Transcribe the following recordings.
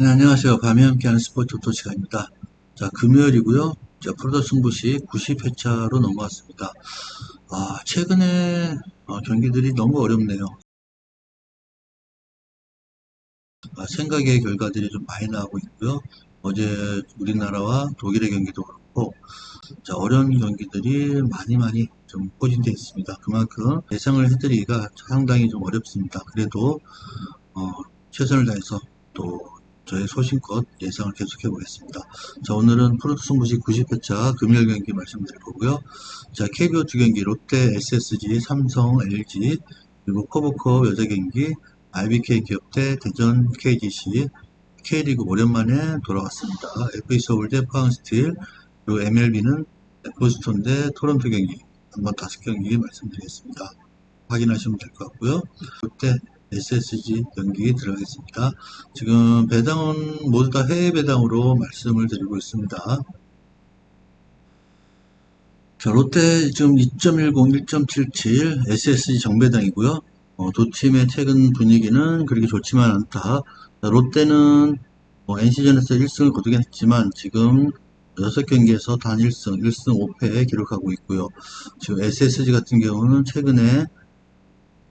네, 안녕하세요. 밤에 함께하는 스포츠 토토 시간입니다. 자, 금요일이고요. 자, 프로더 승부시 90회차로 넘어왔습니다. 아, 최근에 어, 경기들이 너무 어렵네요. 아, 생각의 결과들이 좀 많이 나오고 있고요. 어제 우리나라와 독일의 경기도 그렇고, 자, 어려운 경기들이 많이 많이 좀 포진되어 있습니다. 그만큼 예상을 해드리기가 상당히 좀 어렵습니다. 그래도 어, 최선을 다해서 또 저의 소신껏 예상을 계속해 보겠습니다. 자, 오늘은 프로토 승부시 90회차 금요일 경기 말씀드릴 거고요. 자, KBO 두 경기, 롯데, SSG, 삼성, LG, 그리고 커버컵 여자 경기, IBK 기업대, 대전, KGC, K리그 오랜만에 돌아왔습니다. FA 서울 대 포항스틸, 그리고 MLB는 보스턴 대 토론토 경기, 한번 다섯 경기 말씀드리겠습니다. 확인하시면 될 것 같고요. 롯데, SSG 경기 들어가겠습니다. 지금 배당은 모두 다 해외 배당으로 말씀을 드리고 있습니다. 자, 롯데 지금 2.10, 1.77, SSG 정배당이고요. 어, 두 팀의 최근 분위기는 그렇게 좋지만 않다. 자, 롯데는 뭐 NC전에서 1승을 거두긴 했지만 지금 6경기에서 단 1승, 1승 5패 기록하고 있고요. 지금 SSG 같은 경우는 최근에 어,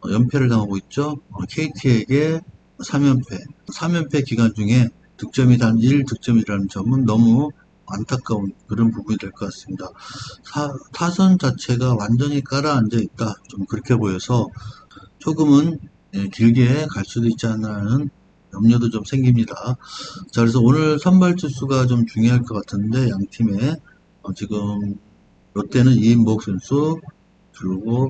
연패를 당하고 있죠. 어, KT에게 3연패. 3연패 기간 중에 득점이 단 1득점이라는 점은 너무 안타까운 그런 부분이 될 것 같습니다. 타, 타선 자체가 완전히 깔아앉아 있다. 좀 그렇게 보여서 조금은 예, 길게 갈 수도 있지 않나라는 염려도 좀 생깁니다. 자, 그래서 오늘 선발 투수가 좀 중요할 것 같은데 양 팀에 어, 지금 롯데는 이인복 선수 그리고 어,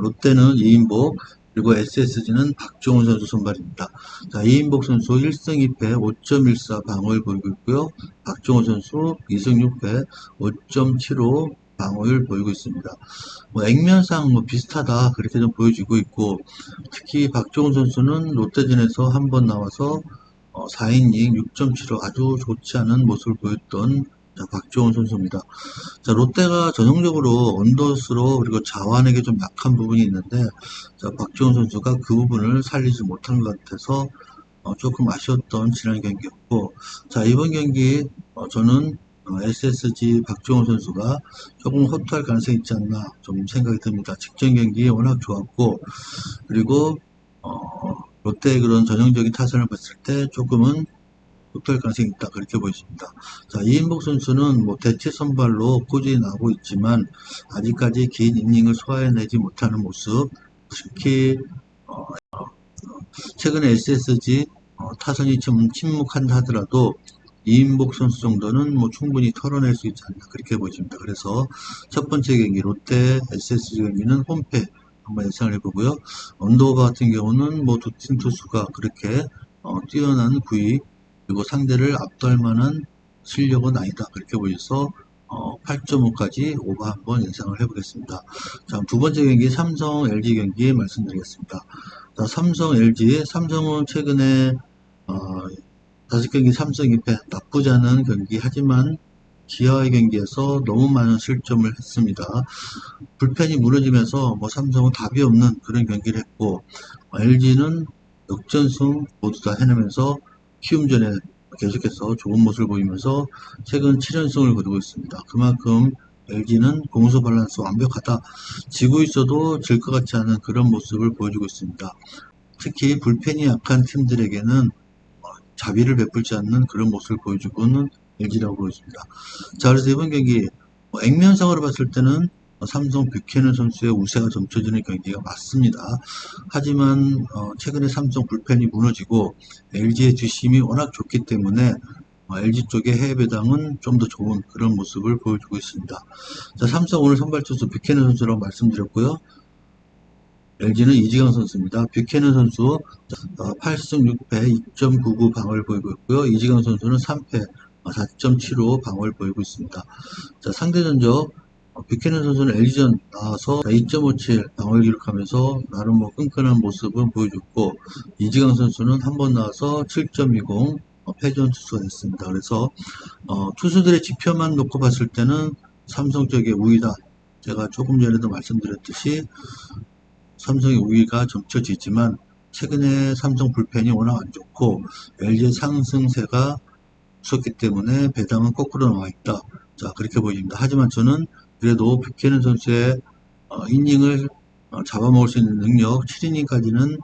롯데는 이인복 그리고 SSG는 박종훈 선수 선발입니다. 자, 이인복 선수 1승 2패 5.14 방어율 보이고 있고요. 박종훈 선수 2승 6패 5.75 방어율 보이고 있습니다. 뭐 액면상 뭐 비슷하다 그렇게 좀 보여지고 있고 특히 박종훈 선수는 롯데전에서 한 번 나와서 어, 4이닝 6.75 아주 좋지 않은 모습을 보였던 자, 박종훈 선수입니다. 자, 롯데가 전형적으로 언더스로 그리고 자완에게 좀 약한 부분이 있는데 자, 박종훈 선수가 그 부분을 살리지 못한 것 같아서 어, 조금 아쉬웠던 지난 경기였고 자 이번 경기 어, 저는 어, SSG 박종훈 선수가 조금 호투할 가능성이 있지 않나 좀 생각이 듭니다. 직전 경기 워낙 좋았고 그리고 어, 롯데의 그런 전형적인 타선을 봤을 때 조금은 호투할 가능성이 있다 그렇게 보입니다. 자 이인복 선수는 뭐 대체 선발로 꾸준히 나오고 있지만 아직까지 긴 이닝을 소화해내지 못하는 모습 특히 어, 어, 최근에 SSG 어, 타선이 좀 침묵한다 하더라도 이인복 선수 정도는 뭐 충분히 털어낼 수 있지 않나 그렇게 보입니다. 그래서 첫 번째 경기 롯데 SSG 경기는 홈패 한번 예상을 해보고요. 언더바 같은 경우는 뭐 두 팀 투수가 그렇게 어, 뛰어난 구위 그리고 상대를 압도할 만한 실력은 아니다 그렇게 보여서 어, 8.5까지 오버 한번 예상을 해보겠습니다. 자, 두 번째 경기 삼성 LG 경기 말씀드리겠습니다. 자, 삼성 LG 삼성은 최근에 어, 다섯 경기 3승 2패 나쁘지 않은 경기 하지만 기아의 경기에서 너무 많은 실점을 했습니다. 불펜이 무너지면서 뭐 삼성은 답이 없는 그런 경기를 했고 LG는 역전승 모두 다 해내면서 키움전에 계속해서 좋은 모습을 보이면서 최근 7연승을 거두고 있습니다. 그만큼 LG는 공수 밸런스 완벽하다. 지고 있어도 질 것 같지 않은 그런 모습을 보여주고 있습니다. 특히 불펜이 약한 팀들에게는 자비를 베풀지 않는 그런 모습을 보여주고는 LG라고 보여집니다. 자, 그래서 이번 경기 뭐 액면상으로 봤을 때는 삼성 뷰캐넌 선수의 우세가 점쳐지는 경기가 맞습니다. 하지만 어, 최근에 삼성 불펜이 무너지고 LG의 뒷심이 워낙 좋기 때문에 어, LG 쪽의 해외 배당은 좀 더 좋은 그런 모습을 보여주고 있습니다. 자, 삼성 오늘 선발 투수 뷰캐넌 선수라고 말씀드렸고요. LG는 이지강 선수입니다. 뷰캐넌 선수 8승 6패 2.99 방어를 보이고 있고요. 이지강 선수는 3패 4.75 방어를 보이고 있습니다. 자, 상대 전적 어, 뷰캐넌 선수는 LG전 나와서 2.57 방어를 기록하면서 나름 뭐 끈끈한 모습을 보여줬고 이지강 선수는 한 번 나와서 7.20 어, 패전 투수가 됐습니다. 그래서 어, 투수들의 지표만 놓고 봤을 때는 삼성 쪽의 우위다. 제가 조금 전에도 말씀드렸듯이 삼성의 우위가 점쳐지지만 최근에 삼성 불펜이 워낙 안 좋고 LG의 상승세가 없었기 때문에 배당은 거꾸로 나와 있다. 자 그렇게 보입니다. 하지만 저는 그래도 빅케는 선수의 어, 이닝을 어, 잡아먹을 수 있는 능력 7이닝까지는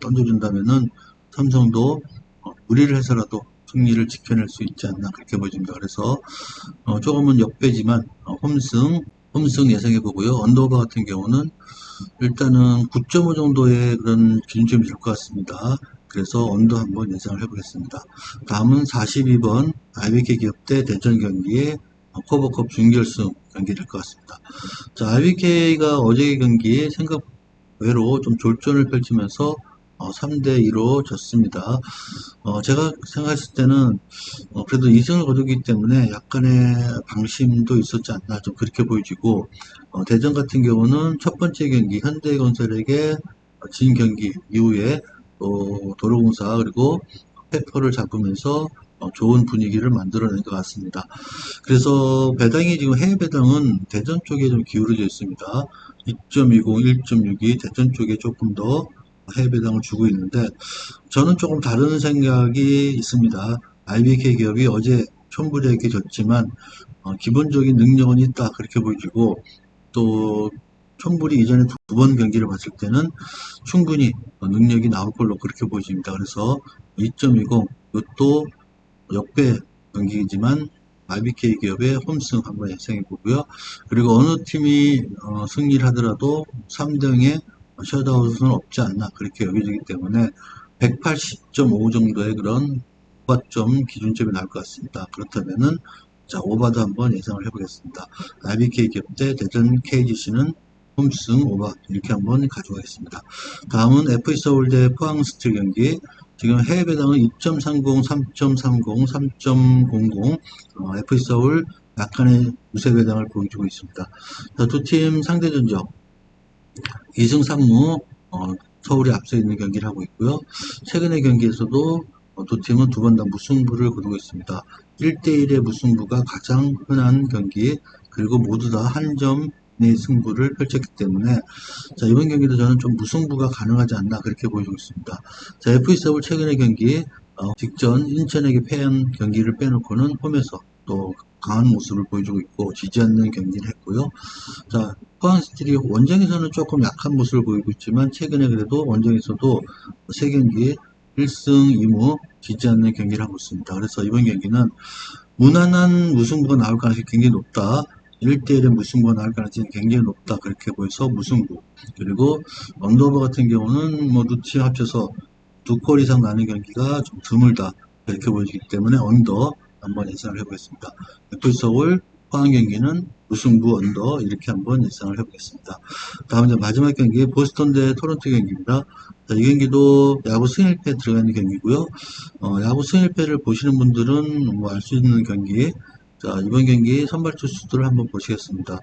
던져준다면은 삼성도 어, 무리를 해서라도 승리를 지켜낼 수 있지 않나 그렇게 보입니다. 그래서 어, 조금은 역배지만 어, 홈승 홈승 예상해 보고요. 언더바 같은 경우는 일단은 9.5 정도의 그런 기준점이 될 것 같습니다. 그래서 언더 한번 예상을 해보겠습니다. 다음은 42번 IBK 기업 대 대전 경기의 커버컵 준결승 경기 될 것 같습니다. 자, IBK가 어제 경기 생각 외로 좀 졸전을 펼치면서 3대2로 졌습니다. 어, 제가 생각했을 때는 어, 그래도 2승을 거두기 때문에 약간의 방심도 있었지 않나 좀 그렇게 보여지고 어, 대전 같은 경우는 첫 번째 경기 현대건설에게 진 경기 이후에 또 도로공사 그리고 페퍼를 잡으면서 어, 좋은 분위기를 만들어낸 것 같습니다. 그래서 배당이 지금 해외 배당은 대전 쪽에 좀 기울어져 있습니다. 2.20, 1.62 대전 쪽에 조금 더 해외 배당을 주고 있는데 저는 조금 다른 생각이 있습니다. IBK 기업이 어제 촌부리에게 졌지만 어, 기본적인 능력은 있다 그렇게 보여지고 또 촌부리 이전에 두 번 경기를 봤을 때는 충분히 능력이 나올 걸로 그렇게 보여집니다. 그래서 2.20 이것도 역배 경기이지만 IBK 기업의 홈승 한번 예상해 보고요. 그리고 어느 팀이 어, 승리를 하더라도 3등에 셧아웃은 없지 않나 그렇게 여겨지기 때문에 180.5 정도의 그런 오바점 기준점이 나올 것 같습니다. 그렇다면은 자 오바도 한번 예상을 해보겠습니다. IBK 기업 대 대전 KGC는 홈승 오바 이렇게 한번 가져가겠습니다. 다음은 FA 서울 대 포항 스틸 경기 지금 해외 배당은 2.30, 3.30, 3.00 어, FA 서울 약간의 우세 배당을 보여주고 있습니다. 두 팀 상대 전적 2승 3무 어, 서울이 앞서 있는 경기를 하고 있고요. 최근의 경기에서도 어, 두 팀은 두 번 다 무승부를 거두고 있습니다. 1대1의 무승부가 가장 흔한 경기 그리고 모두 다 한 점의 승부를 펼쳤기 때문에 자 이번 경기도 저는 좀 무승부가 가능하지 않나 그렇게 보여주고 있습니다. 자 FA 서울 최근의 경기 어, 직전 인천에게 패한 경기를 빼놓고는 홈에서 또 강한 모습을 보여주고 있고 지지 않는 경기를 했고요. 자 포항 스틸이 원정에서는 조금 약한 모습을 보이고 있지만 최근에 그래도 원정에서도 세 경기 1승 2무 지지 않는 경기를 하고 있습니다. 그래서 이번 경기는 무난한 무승부가 나올 가능성이 굉장히 높다. 1대1의 무승부가 나올 가능성이 굉장히 높다. 그렇게 보여서 무승부. 그리고 언더버 같은 경우는 뭐 두 팀 합쳐서 두 골 이상 나는 경기가 좀 드물다. 이렇게 보여지기 때문에 언더 한번 예상을 해보겠습니다. FC 서울 포항 경기는 무승부 언더 이렇게 한번 예상을 해보겠습니다. 다음 이제 마지막 경기 보스턴 대 토론토 경기입니다. 자, 이 경기도 야구 승일패 들어가는 경기고요. 어, 야구 승일패를 보시는 분들은 뭐 알 수 있는 경기. 자 이번 경기 선발 투수들을 한번 보시겠습니다.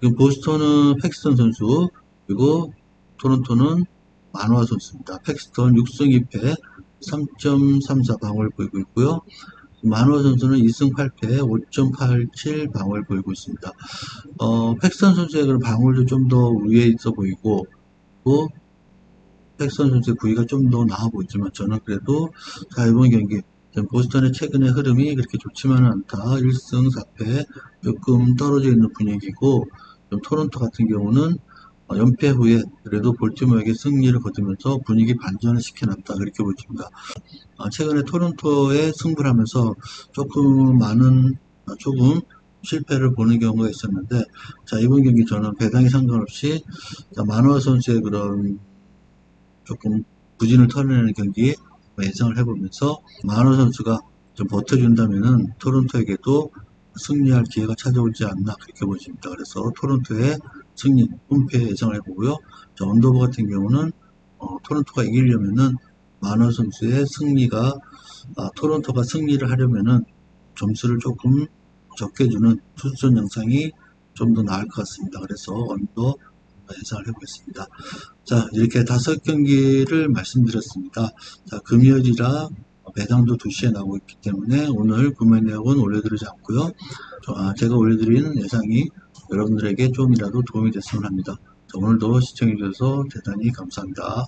지금 보스턴은 팩스턴 선수 그리고 토론토는 만화 선수입니다. 팩스턴 6승 2패 3.34 방어를 보이고 있고요. 만호 선수는 2승 8패 5.87 방어를 보이고 있습니다. 어, 팩선 선수의 그런 방어도 좀 더 위에 있어 보이고, 또 팩선 선수의 구위가 좀 더 나아 보이지만 저는 그래도 자 이번 경기 보스턴의 최근의 흐름이 그렇게 좋지만은 않다. 1승 4패 조금 떨어져 있는 분위기고 토론토 같은 경우는 어, 연패 후에 그래도 볼티모어에게 승리를 거두면서 분위기 반전을 시켜놨다 그렇게 보입니다. 어, 최근에 토론토에 승부를 하면서 조금 많은 어, 조금 실패를 보는 경우가 있었는데 자 이번 경기 저는 배당에 상관없이 만화 선수의 그런 조금 부진을 털어내는 경기 예상을 해보면서 만화 선수가 좀 버텨준다면은 토론토에게도 승리할 기회가 찾아오지 않나 그렇게 보십니다. 그래서 토론토의 승리 홈페 예상을 해보고요. 자, 언더버 같은 경우는 어, 토론토가 이기려면은 만화 선수의 승리가 아, 토론토가 승리를 하려면은 점수를 조금 적게 주는 투수전 영상이 좀 더 나을 것 같습니다. 그래서 언더 예상을 해보겠습니다. 자 이렇게 다섯 경기를 말씀드렸습니다. 자 금요일이라 배당도 2시에 나오고 있기 때문에 오늘 구매 내역은 올려드리지 않고요. 아, 제가 올려드리는 예상이 여러분들에게 좀이라도 도움이 됐으면 합니다. 오늘도 시청해주셔서 대단히 감사합니다.